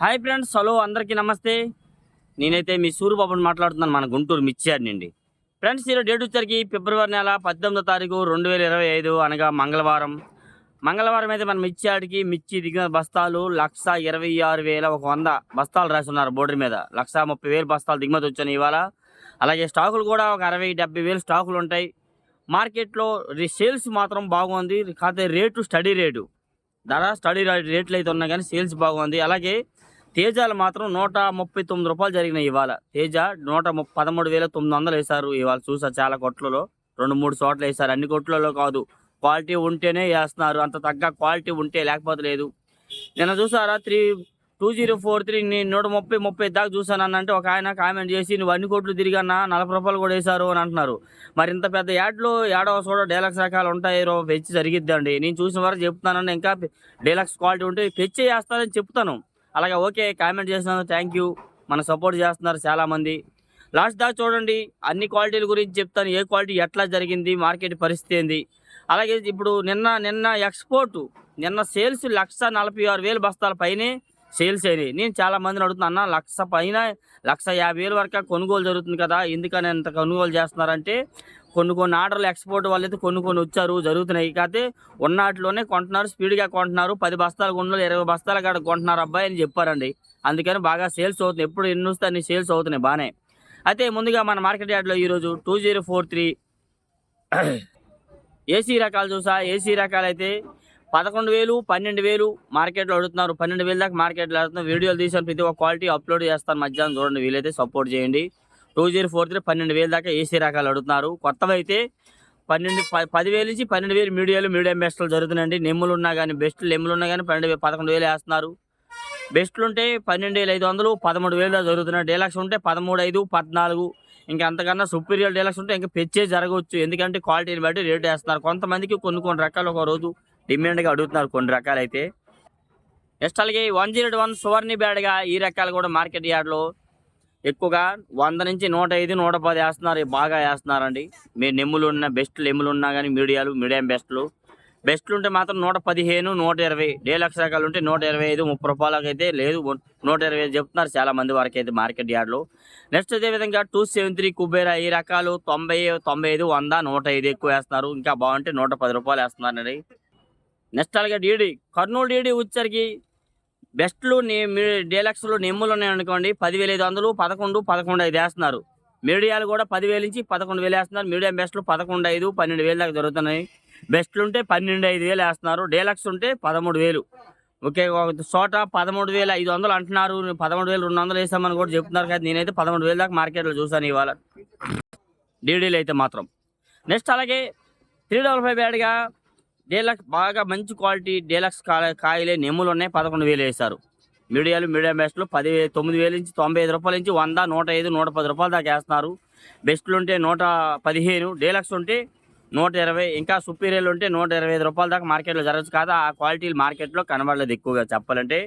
Hi friends hello అందరికీ నమస్తే. నేనైతే మీ సూర్యబాబుని మాట్లాడుతున్నాను మన గుంటూరు మిర్చియాడ్ నుండి. ఫ్రెండ్స్ ఈరోజు డేట్ వచ్చరికి ఫిబ్రవరి నెల పద్దెనిమిదో తారీఖు రెండు వేల ఇరవై ఐదు అనగా మంగళవారం. మంగళవారం అయితే మన మిర్చియాడికి మిర్చి దిగిన బస్తాలు లక్ష ఇరవై ఆరు వేల ఒక వంద బస్తాలు రాసి ఉన్నారు బోర్డర్ మీద. లక్ష ముప్పై వేలు బస్తాలు దిగుమతి వచ్చాను ఇవాళ. అలాగే స్టాకులు కూడా ఒక అరవై డెబ్బై వేలు స్టాకులు ఉంటాయి. మార్కెట్లో సేల్స్ మాత్రం బాగుంది కాకపోతే రేటు స్టడీ రేటు. ధర స్టడీ రేట్లు అయితే ఉన్నాయి కానీ సేల్స్ బాగుంది. అలాగే తేజాలు మాత్రం నూట ముప్పై తొమ్మిది రూపాయలు జరిగినాయి ఇవాళ. తేజ నూట ముప్ప పదమూడు వేల తొమ్మిది వందలు వేశారు ఇవాళ చూసా చాలా కొట్లలో. రెండు మూడు చోట్ల వేశారు. అన్ని కొట్లలో కాదు. క్వాలిటీ ఉంటేనే వేస్తున్నారు. అంత తగ్గ క్వాలిటీ ఉంటే లేకపోతే లేదు. నిన్న చూసారా? Three two zero four three నేను నూట ముప్పై ముప్పై దాకా చూసాను అంటే ఒక ఆయన కామెంట్ చేసి నువ్వు అన్ని కోట్లు తిరిగన్నా నలభై రూపాయలు కూడా వేశారు అని అంటున్నారు. మరి ఇంత పెద్ద యాడ్లో ఏడవ సోడ డైలాక్స్ రకాలు ఉంటాయి పెంచి జరిగిద్దండి. నేను చూసిన వరకు చెప్తున్నానని ఇంకా డైలాక్స్ క్వాలిటీ ఉంటే పెంచి వేస్తారని చెప్తాను. అలాగే ఓకే కామెంట్ చేసినందుకు థ్యాంక్ యూ మన సపోర్ట్ చేస్తున్నారు చాలామంది లాస్ట్ దాకా చూడండి అన్ని క్వాలిటీల గురించి చెప్తాను. ఏ క్వాలిటీ ఎట్లా జరిగింది మార్కెట్ పరిస్థితి ఏంది. అలాగే ఇప్పుడు నిన్న నిన్న ఎక్స్పోర్టు నిన్న సేల్స్ లక్ష నలభై ఆరు వేలు బస్తాల పైనే సేల్స్ అయినాయి. నేను చాలా మందిని అడుగుతున్నా అన్న లక్ష పైన లక్ష యాభై వేల వరకు కొనుగోలు జరుగుతుంది కదా ఎందుకని ఎంత కొనుగోలు చేస్తున్నారంటే కొన్ని కొన్ని ఆర్డర్లు ఎక్స్పోర్ట్ వాళ్ళు అయితే కొన్ని కొన్ని వచ్చారు జరుగుతున్నాయి. కాకపోతే ఉన్నట్లోనే కొంటున్నారు స్పీడ్గా కొంటున్నారు. పది బస్తాలు కొంటున్నారు ఇరవై బస్తాల కాడ కొంటున్నారు అబ్బాయి అని చెప్పారండి. అందుకని బాగా సేల్స్ అవుతుంది ఎప్పుడు ఎన్ని వస్తే అన్ని సేల్స్ అవుతున్నాయి బాగానే. అయితే ముందుగా మన మార్కెట్ యార్డ్లో ఈరోజు two zero four three AC రకాలు చూసా. ఏసీ రకాలు అయితే పదకొండు వేలు పన్నెండు వేలు మార్కెట్లో అడుగుతున్నారు. పన్నెండు వేలు దాకా మార్కెట్లో అడుగుతున్నారు. వీడియోలు తీసాను ప్రతి ఒక్క క్వాలిటీ అప్లోడ్ చేస్తాను. మధ్యాహ్నం చూడండి. వీలైతే సపోర్ట్ చేయండి. టూ జీరో ఫోర్ త్రీ పన్నెండు వేలు దాకా ఏసీ రకాలు అడుగుతున్నారు. కొత్తవైతే పన్నెండు ప- పదివేలు నుంచి పన్నెండు వేలు మీడియాలు మీడియం బెస్ట్లు జరుగుతున్నాయండి. నెమ్ములు ఉన్నా కానీ బెస్ట్లు నెమ్ములు ఉన్నా కానీ పన్నెండు వేలు పదకొండు వేలు వేస్తున్నారు. బెస్ట్లు ఉంటే పన్నెండు వేల ఐదు వందలు పదమూడు వేలు దాకా జరుగుతున్నాయి డీలక్స్ ఉంటే పదమూడు ఐదు పద్నాలుగు. ఇంకా అంతకన్నా సుపీరియర్ డీలక్స్ ఉంటే ఇంకా పెచ్చే జరగవచ్చు. ఎందుకంటే క్వాలిటీని బట్టి రేట్ వేస్తున్నారు. కొంతమందికి కొన్ని కొన్ని రకాలు ఒక రోజు డిమాండ్గా అడుగుతున్నారు కొన్ని రకాలు అయితే నెక్స్ట్ అలాగే వన్ జీరో వన్ సువర్ణి బ్యాడ్గా ఈ రకాలు కూడా మార్కెట్ యార్డ్లో ఎక్కువగా వంద నుంచి నూట ఐదు నూట పది వేస్తున్నారు. బాగా వేస్తున్నారండి. మీ నెమ్ములు ఉన్న బెస్ట్లు ఎమ్ములు ఉన్నా కానీ మీడియాలు మీడియం బెస్ట్లు. బెస్ట్లు ఉంటే మాత్రం నూట పదిహేను నూట ఇరవై. డేలక్స్ రకాలు ఉంటే నూట ఇరవై ఐదు ముప్పై రూపాయలకు అయితే లేదు. నూట ఇరవై ఐదు చెప్తున్నారు చాలా మంది వరకు అయితే మార్కెట్ యార్డ్లో. నెక్స్ట్ అదే విధంగా టూ సెవెన్ త్రీ కుబేరా ఈ రకాలు తొంభై తొంభై ఐదు వంద నూట ఐదు ఎక్కువ వేస్తున్నారు. ఇంకా బాగుంటే నూట పది రూపాయలు వేస్తున్నారండి. నెక్స్ట్ అలాగే D D Kurnool D D వచ్చరికి బెస్ట్లు డీలక్స్లు నెమ్ములు ఉన్నాయనుకోండి పదివేల ఐదు వందలు పదకొండు పదకొండు ఐదు వేస్తున్నారు. మీడియాలు కూడా పదివేల నుంచి పదకొండు వేలు వేస్తున్నారు. మీడియం బెస్ట్లు పదకొండు ఐదు పన్నెండు వేలు దాకా జరుగుతున్నాయి. బెస్ట్లు ఉంటే పన్నెండు ఐదు వేలు వేస్తున్నారు. డీలక్స్ ఉంటే పదమూడు వేలు. ఓకే ఒక చోట పదమూడు వేల ఐదు వందలు అంటున్నారు. పదమూడు వేలు రెండు వందలు వేసామని కూడా చెప్తున్నారు కదా నేనైతే పదమూడు వేలు దాకా మార్కెట్లో చూసాను ఇవాళ. డీడీలు అయితే మాత్రం. నెక్స్ట్ అలాగే త్రీ డబల్ ఫైవ్ బ్యాడ్గా డీలక్స్ బాగా మంచి క్వాలిటీ డీలక్స్ కాయలే నెమ్ములు ఉన్నాయి. పదకొండు వేలు వేశారు. మీడియాలు మీడియం బెస్ట్లు పది తొమ్మిది వేల నుంచి తొంభై ఐదు రూపాయల నుంచి వంద నూట ఐదు నూట పది రూపాయల దాకా వేస్తున్నారు. బెస్ట్లు ఉంటే నూట పదిహేను డీలక్స్ ఉంటే నూట ఇరవై ఇంకా సుపీరియర్లు ఉంటే నూట ఇరవై ఐదు రూపాయల దాకా మార్కెట్లో జరగచ్చు కాదు? ఆ క్వాలిటీలు మార్కెట్లో కనబడలేదు ఎక్కువగా చెప్పాలంటే.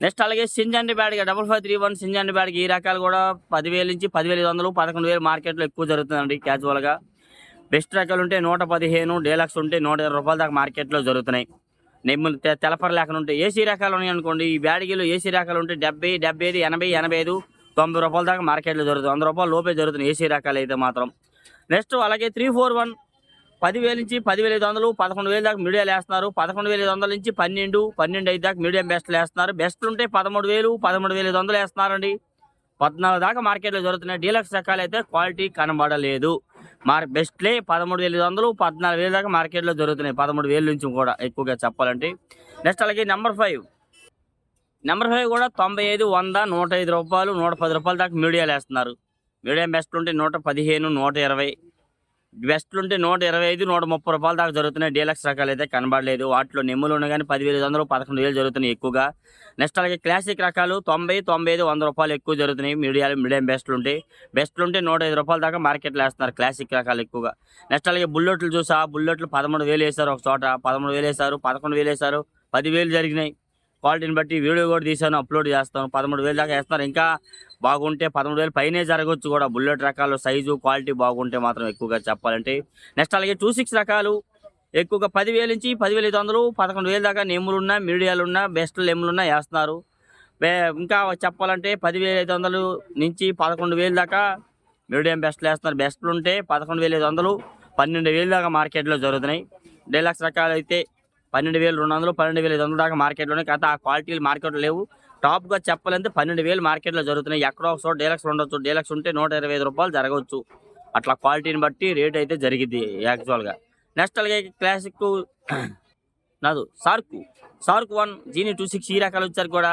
నెక్స్ట్ అలాగే సింజండి బ్యాడ్గా double five three one Syngenta bad ఈ రకాలు కూడా పదివేల నుంచి పదివేల ఐదు వందలు పదకొండు వేలు మార్కెట్లో ఎక్కువ జరుగుతుందండి క్యాజువల్గా బెస్ట్ రకాలు ఉంటే నూట పదిహేను డీలక్స్ ఉంటే నూట ఇరవై రూపాయల దాకా మార్కెట్లో జరుగుతున్నాయి. నెమ్మలు తె- తెలపర లేకుండా ఉంటే ఏసీ రకాలు ఉన్నాయి అనుకోండి ఈ బ్యాడిగిలో ఏసీ రకాలు ఉంటే డెబ్బై డెబ్బై ఐదు ఎనభై ఎనభై ఐదు తొంభై రూపాయల దాకా మార్కెట్లో జరుగుతుంది. వంద రూపాయలు లోపే జరుగుతున్నాయి ఏసీ రకాలు అయితే మాత్రం. నెక్స్ట్ అలాగే త్రీ ఫోర్ వన్ పదివేల నుంచి పదివేల ఐదు వందలు పదకొండు వేల దాకా మీడియాలు వేస్తున్నారు పదకొండు వేల ఐదు వందల నుంచి పన్నెండు పన్నెండు ఐదు దాకా మీడియం బెస్ట్లు వేస్తున్నారు బెస్ట్లు ఉంటే పదమూడు వేలు పదమూడు వేల ఐదు వందలు వేస్తున్నారండి. పద్నాలుగు దాకా మార్కెట్లో జరుగుతున్నాయి. డీలక్స్ రకాలు అయితే క్వాలిటీ కనబడలేదు. మార్ బెస్ట్లే పదమూడు వేల ఐదు వందలు పద్నాలుగు వేల దాకా మార్కెట్లో జరుగుతున్నాయి పదమూడు వేల నుంచి కూడా ఎక్కువగా చెప్పాలంటే. నెక్స్ట్ అలాగే నెంబర్ ఫైవ్. నెంబర్ ఫైవ్ కూడా తొంభై ఐదు వంద నూట ఐదు రూపాయలు నూట పది రూపాయల దాకా మీడియాలు వేస్తున్నారు. మీడియం బెస్ట్ ఉంటే నూట పదిహేను నూట ఇరవై. బెస్ట్లు ఉంటే నూట ఇరవై ఐదు నూట ముప్పై రూపాయల దాకా జరుగుతున్నాయి. డీలక్స్ రకాలు అయితే కనబడలేదు. వాటిలో నెమ్ములు ఉన్నాయి కానీ పదివేలు ఐదు వందలు పదకొండు వేలు జరుగుతున్నాయి ఎక్కువగా. నెక్స్ట్ అలాగే క్లాసిక్ రకాలు తొంభై తొంభై ఐదు వంద రూపాయలు ఎక్కువ జరుగుతున్నాయి. మీడియాలు మీడియం బెస్ట్లు ఉంటాయి బెస్ట్లు ఉంటే నూట ఐదు రూపాయల దాకా మార్కెట్లో వేస్తున్నారు క్లాసిక్ రకాలు ఎక్కువగా. నెక్స్ట్ అలాగే బుల్లెట్లు చూసా. బుల్లెట్లు పదమూడు వేలు వేశారు ఒక చోట. పదమూడు వేలు వేశారు పదకొండు వేలు వేశారు. పదివేలు జరిగినాయి. క్వాలిటీని బట్టి వీడియో కూడా తీసాను అప్లోడ్ చేస్తాను. పదమూడు వేలు దాకా వేస్తున్నారు. ఇంకా బాగుంటే పదమూడు వేలు పైనే జరగవచ్చు కూడా. బుల్లెట్ రకాలు సైజు క్వాలిటీ బాగుంటే మాత్రం ఎక్కువగా చెప్పాలంటే. నెక్స్ట్ అలాగే టూ సిక్స్ రకాలు. ఎక్కువగా పదివేల నుంచి పదివేల ఐదు వందలు పదకొండు వేలు దాకా నెమ్ములు ఉన్నా మీడియాలు ఉన్నా బెస్ట్ నెమ్ములు ఉన్నా వేస్తున్నారు. ఇంకా చెప్పాలంటే పదివేల ఐదు వందలు నుంచి పదకొండు వేలు దాకా మీడియం బెస్ట్లు వేస్తున్నారు. బెస్ట్లు ఉంటే పదకొండు వేల ఐదు వందలు పన్నెండు వేలు దాకా మార్కెట్లో జరుగుతున్నాయి. డీలక్స్ రకాలు అయితే పన్నెండు వేలు రెండు వందలు పన్నెండు వేల ఐదు వందలు దాకా మార్కెట్లోనే కాకపోతే ఆ క్వాలిటీలు మార్కెట్లో లేవు. టాప్గా చెప్పాలంటే పన్నెండు వేలు మార్కెట్లో జరుగుతున్నాయి. ఎక్కడో ఒక చోట డీలక్స్ ఉండొచ్చు. డీలక్స్ ఉంటే నూట ఇరవై ఐదు రూపాయలు జరగవచ్చు. అట్లా క్వాలిటీని బట్టి రేట్ అయితే జరిగింది యాక్చువల్గా. నెక్స్ట్ అలాగే క్లాసిక్ నాదు సార్కు సార్క్ వన్ జీని టూ సిక్స్ ఈ రకాలు వచ్చారు కూడా.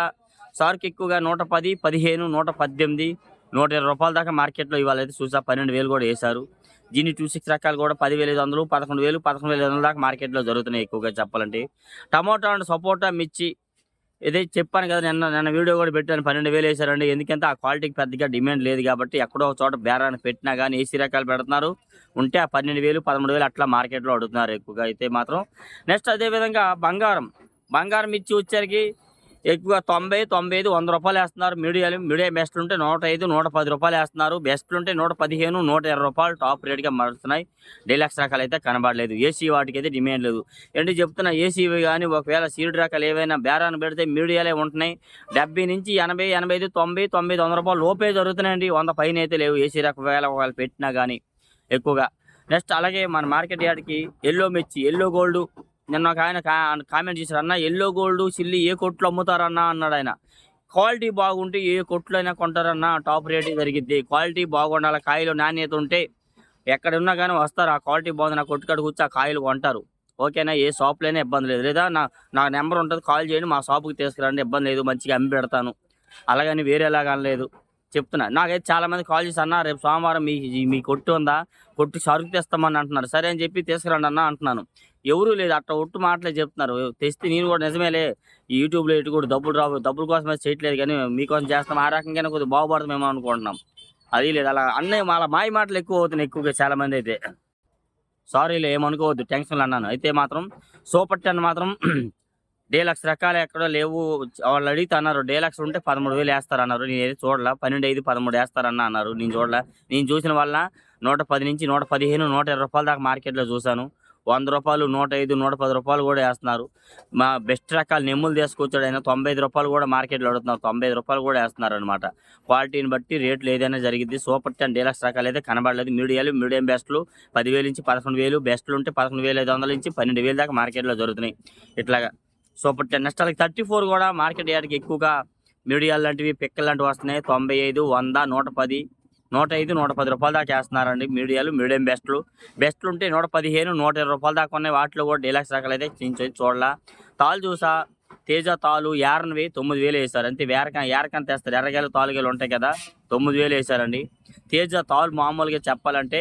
సార్క్ ఎక్కువగా నూట పది పదిహేను నూట పద్దెనిమిది నూట ఇరవై రూపాయల దాకా మార్కెట్లో ఇవాళ అయితే చూసా పన్నెండు వేలు కూడా వేశారు. దీని టూ సిక్స్ రకాలు కూడా పదివేల ఐదు వందలు పదకొండు వేలు పదకొండు వేల ఐదు వందల దాకా మార్కెట్లో జరుగుతున్నాయి ఎక్కువగా చెప్పాలంటే. టమోటా అండ్ సపోటా మిర్చి ఇదే చెప్పాను కదా నిన్న నిన్న వీడియో కూడా పెట్టాను పన్నెండు వేలు వేశారండి ఎందుకంటే ఆ క్వాలిటీకి పెద్దగా డిమాండ్ లేదు కాబట్టి ఎక్కడో ఒక చోట బేరాన్ని పెట్టినా కానీ ఏసీ రకాలు పెడుతున్నారు. ఉంటే ఆ పన్నెండు వేలు పదమూడు వేలు అట్లా మార్కెట్లో అడుగుతున్నారు ఎక్కువగా అయితే మాత్రం. నెక్స్ట్ అదేవిధంగా బంగారం. బంగారం ఇచ్చి వచ్చరికి ఎక్కువ తొంభై తొంభై ఐదు వంద రూపాయలు వేస్తున్నారు. మీడియం మీడియం బెస్ట్ ఉంటే నూట ఐదు నూట పది రూపాయలు వేస్తున్నారు. బెస్ట్లు ఉంటే నూట పదిహేను నూట ఇరవై రూపాయలు టాప్ రేట్గా మారుతున్నాయి డీలక్స్ రకాలు అయితే కనబడలేదు. ఏసీ వాటికి అయితే డిమాండ్ లేదు. ఏంటి చెప్తున్నా ఏసీవి కానీ ఒకవేళ సీడ్ రకాలు ఏవైనా బేరాన్ని పెడితే మీడియాలే ఉంటున్నాయి. డెబ్బై నుంచి ఎనభై ఎనభై ఐదు తొంభై తొంభై వంద రూపాయలు లోపే జరుగుతున్నాయండి. వంద పైన అయితే లేవు ఏసీ రకం. వేళ ఒకవేళ పెట్టినా కానీ ఎక్కువగా. నెక్స్ట్ అలాగే మన మార్కెట్ యార్డ్కి ఎల్లో మిర్చి ఎల్లో గోల్డ్ నిన్న ఒక ఆయన కామెంట్ చేశారు అన్న ఎల్లో గోల్డ్ చిల్లి ఏ కొట్లు అమ్ముతారన్నా? అన్నాడు ఆయన. క్వాలిటీ బాగుంటే ఏ కొట్లు అయినా కొంటారన్న టాప్ రేట్ జరిగిద్ది. క్వాలిటీ బాగుండాలి కాయలు నాణ్యత ఉంటే ఎక్కడ ఉన్నా కానీ వస్తారు. ఆ క్వాలిటీ బాగుంది నా కొట్టు కాడ కూర్చో ఆ కాయలు కొంటారు. ఓకేనా? ఏ షాప్లోనే ఇబ్బంది లేదు. లేదా నా నా నెంబర్ ఉంటుంది కాల్ చేయండి మా షాప్కి తీసుకురండి ఇబ్బంది లేదు మంచిగా అమ్మి పెడతాను. అలాగని వేరేలాగా అనలేదు. చెప్తున్నా. నాకైతే చాలా మంది కాల్ చేసి అన్న రేపు సోమవారం మీ మీ కొట్టు ఉందా? కొట్టు సరుకు తెస్తామని అంటున్నారు. సరే అని చెప్పి తీసుకురండి అన్న అంటున్నాను. ఎవరూ లేదు. అట్లా ఒట్టు మాటలే చెప్తున్నారు. తెస్తే నేను కూడా నిజమేలే. ఈ యూట్యూబ్లో ఇటు కూడా డబ్బులు రావు. డబ్బుల కోసం అయితే చేయట్లేదు కానీ మీకోసం చేస్తాం. ఆ రకంగానే కొద్దిగా బాగుపడతామేమో అనుకుంటున్నాం. అది లేదు. అలా అన్నయ్య వాళ్ళ మాయ మాటలు ఎక్కువ అవుతున్నాయి ఎక్కువగా చాలా మంది అయితే. సారీలే ఏమనుకోవద్దు. టెన్షన్లు అన్నాను. అయితే మాత్రం సూపర్ టెన్ మాత్రం డీలక్స్ రకాలు ఎక్కడో లేవు. వాళ్ళు అడిగితే అన్నారు డీలక్స్ ఉంటే పదమూడు వేలు వేస్తారు అన్నారు నేను ఏది చూడలా. పన్నెండు ఐదు పదమూడు వేస్తారన్న అన్నారు. నేను చూడలా. నేను చూసిన వల్ల నూట పది నుంచి నూట పదిహేను నూట ఇరవై రూపాయల దాకా మార్కెట్లో చూశాను. వంద రూపాయలు నూట ఐదు నూట పది రూపాయలు కూడా వేస్తున్నారు. మా బెస్ట్ రకాలు నెమ్ములు తీసుకొచ్చాడు ఆయన. తొంభై ఐదు రూపాయలు కూడా మార్కెట్లో అడుగుతున్నారు. తొంభై ఐదు రూపాయలు కూడా వేస్తున్నారు అనమాట క్వాలిటీని బట్టి రేట్లు ఏదైనా జరిగింది సూపర్ టెన్ డీలక్స్ రకాలు అయితే కనబడలేదు. మీడియాలు మీడియం బెస్ట్లు పదివేలు నుంచి పదకొండు వేలు బెస్ట్లు ఉంటే పదకొండు వేల ఐదు వందల నుంచి పన్నెండు వేలు దాకా మార్కెట్లో జరుగుతున్నాయి. ఇట్లాగా. సూపర్ ఇప్పుడు నెక్స్ట్ అలాగే థర్టీ ఫోర్ కూడా మార్కెట్ ఏడాకి ఎక్కువగా మీడియాలు లాంటివి పిక్కలు లాంటివి వస్తున్నాయి. తొంభై ఐదు వంద నూట పది నూట ఐదు నూట పది రూపాయల దాకా వేస్తున్నారండి మీడియాలు మీడియం బెస్ట్లు. బెస్ట్లు ఉంటే నూట పదిహేను నూట ఇరవై రూపాయల దాకా ఉన్నాయి. వాటిలో కూడా డీలాక్స్ రకాలు అయితే చూసి చూడాల. తాళ్ళు చూసా తేజ తాలు యారన్వి తొమ్మిది వేలు వేస్తారు అంతే వేరక ఏరకని తెస్తారు ఎర్రగాయలు తాలుగేలు ఉంటాయి కదా. తొమ్మిది వేలు వేశారండి. తేజ తాలు మామూలుగా చెప్పాలంటే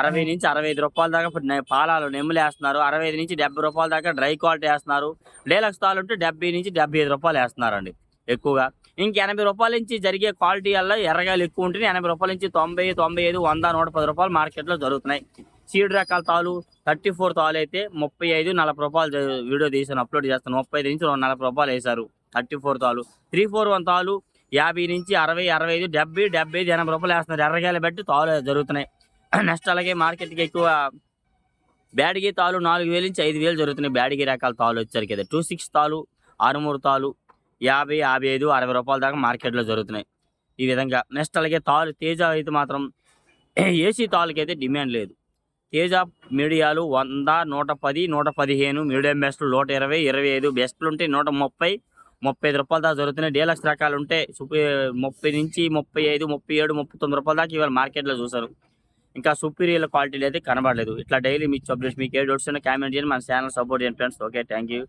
అరవై నుంచి అరవై ఐదు రూపాయల దాకా ఇప్పుడు పాలాలు నెమ్మలు వేస్తున్నారు. అరవై ఐదు నుంచి డెబ్బై రూపాయల దాకా డ్రై క్వాలిటీ వేస్తున్నారు. డేలక్స్ తాలు ఉంటే డెబ్బై నుంచి డెబ్బై ఐదు రూపాయలు వేస్తున్నారండి ఎక్కువగా. ఇంక ఎనభై రూపాయల నుంచి జరిగే క్వాలిటీ వల్ల ఎర్రగాయలు ఎక్కువ ఉంటుంది ఎనభై రూపాయల నుంచి తొంభై తొంభై ఐదు వంద నూట పది రూపాయలు మార్కెట్లో జరుగుతున్నాయి. సీడ్ రకాల తాలు థర్టీ ఫోర్ తాలు అయితే ముప్పై ఐదు నలభై రూపాయలు వీడియో తీసాను అప్లోడ్ చేస్తాను. ముప్పై ఐదు నుంచి రెండు నలభై రూపాయలు వేశారు థర్టీ ఫోర్ తాలు త్రీ ఫోర్ వన్ తాలు యాభై నుంచి అరవై అరవై ఐదు డెబ్బై డెబ్బై ఐదు ఎనభై రూపాయలు వేస్తున్నారు. ఎర్రగాయలు బట్టి తాలు జరుగుతున్నాయి. నెక్స్ట్ అలాగే మార్కెట్కి ఎక్కువ బ్యాడిగి తాలు నాలుగు వేలు నుంచి ఐదు వేలు జరుగుతున్నాయి. బ్యాడిగి రకాల తాలు వచ్చారు కదా టూ సిక్స్ తాలు ఆరుమూరు తాలు యాభై యాభై ఐదు అరవై రూపాయల దాకా మార్కెట్లో జరుగుతున్నాయి. ఈ విధంగా నెక్స్ట్ అలాగే తాలు తేజ అయితే మాత్రం ఏసీ తాలుకి డిమాండ్ లేదు. తేజ మీడియాలు వంద నూట పది నూట పదిహేను మీడియం బెస్ట్లు నూట ఇరవై ఇరవై ఐదు బెస్ట్లు ఉంటే నూట ముప్పై ముప్పై ఐదు రూపాయల దాకా జరుగుతున్నాయి డీలక్స్ రకాలు ఉంటే సుపీ ముప్పై నుంచి ముప్పై ఐదు ముప్పై ఏడు ముప్పై తొమ్మిది రూపాయల దాకా ఇవాళ మార్కెట్లో చూసారు ఇంకా సుపీరియర్ క్వాలిటీ అయితే కనబడలేదు. ఇట్లా డైలీ మీ అప్డేట్స్ మీకు ఏ డౌట్స్ ఉన్నా కామెంట్ చేయండి. మన ఛానల్ సపోర్ట్ చేయండి ఫ్రెండ్స్ ఓకే థ్యాంక్ యూ